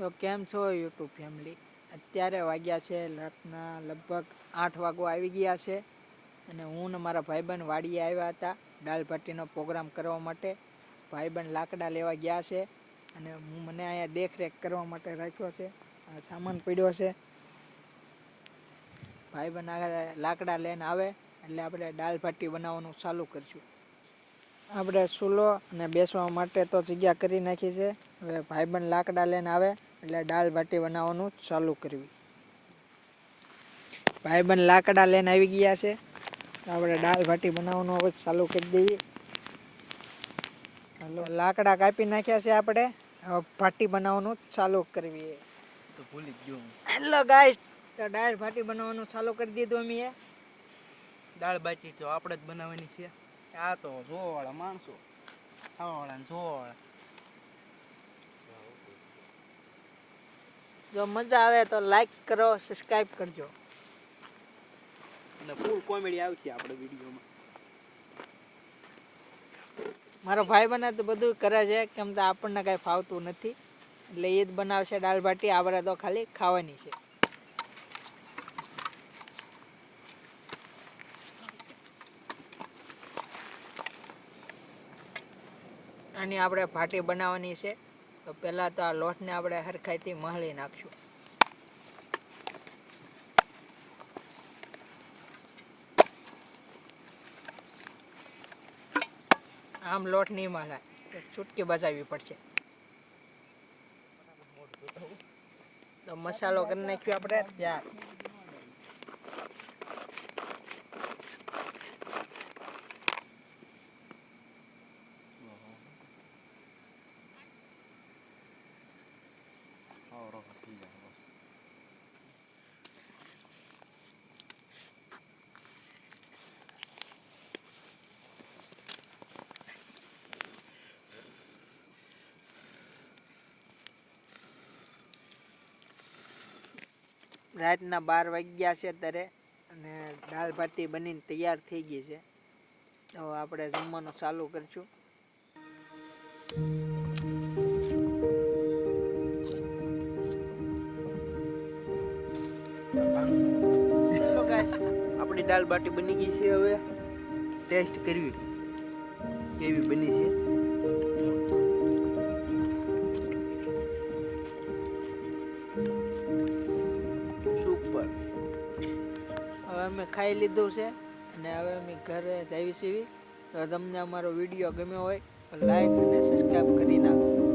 તો કેમ છો યુટ્યુબ ફેમિલી? અત્યારે વાગ્યા છે, રાતના લગભગ આઠ વાગો આવી ગયા છે અને હું ને મારા ભાઈબંધ વાડીએ આવ્યા હતા દાલ ભાટીનો પ્રોગ્રામ કરવા માટે. ભાઈબંધ લાકડા લેવા ગયા છે અને હું મને અહીંયા દેખરેખ કરવા માટે રાખ્યો છે. આ સામાન પડ્યો છે. ભાઈબંધ આગળ લાકડા લઈને આવે એટલે આપણે દાલ ભાટી બનાવવાનું ચાલુ કરીશું. આપણે ચૂલો અને બેસવા માટે તો જગ્યા કરી નાખી છે. હવે ભાઈબંધ લાકડા લઈને આવે એટલે દાલ ભાટી બનાવવાનું ચાલુ કરવી. ભાઈબંધ લાકડા લઈને આવી ગયા છે. આપણે દાલ ભાટી બનાવવાનું હવે ચાલુ કરી દેવી. હલો લાકડા કાપી નાખ્યા છે આપણે. હવે ભાટી બનાવવાનું ચાલુ કરવી તો ભૂલી ગયો હેલો ગાઈસ તો દાળ ભાટી બનાવવાનું ચાલુ કરી દીધું અમે દાળ બાટી તો આપણે જ બનાવવાની છે. આ તો જોવાળા માણસો. ખાવાવાળા જોવાવાળા. જો મજા આવે તો લાઈક કરો સબસ્ક્રાઇબ કરજો. અને ફૂલ કોમેડી આવશે આપણે વિડીયોમાં. મારો ભાઈ બને તો બધું કરે છે કેમ તો આપણને કાંઈ ફાવતું નથી. એટલે એ જ બનાવશે દાળ ભાટી આવડે તો ખાલી ખાવાની છે. આની આપણે ભાટી બનાવવાની છે. પહેલાં તો આ લોટને આપણે હરખાઈથી મહળી નાખશું. આમ લોટ નહીં મલાય ચૂટકી બચાવવી પડશે. તો મસાલો કરી નાખ્યો આપણે. ત્યાર રાતના બાર વાગ્યા છે અત્યારે અને દાળ ભાતી બનીને તૈયાર થઈ ગઈ છે. તો આપણે જમવાનું ચાલુ કરીશું. આપણી દાળ બાટી બની ગઈ છે હવે. ટેસ્ટ કરવી. કેવી બની છે? સુપર હવે અમે ખાઈ લીધું છે અને હવે અમે ઘરે જાવી સીવી તમને અમારો વીડિયો ગમ્યો હોય તો લાઈક અને સબસ્ક્રાઈબ કરી નાખો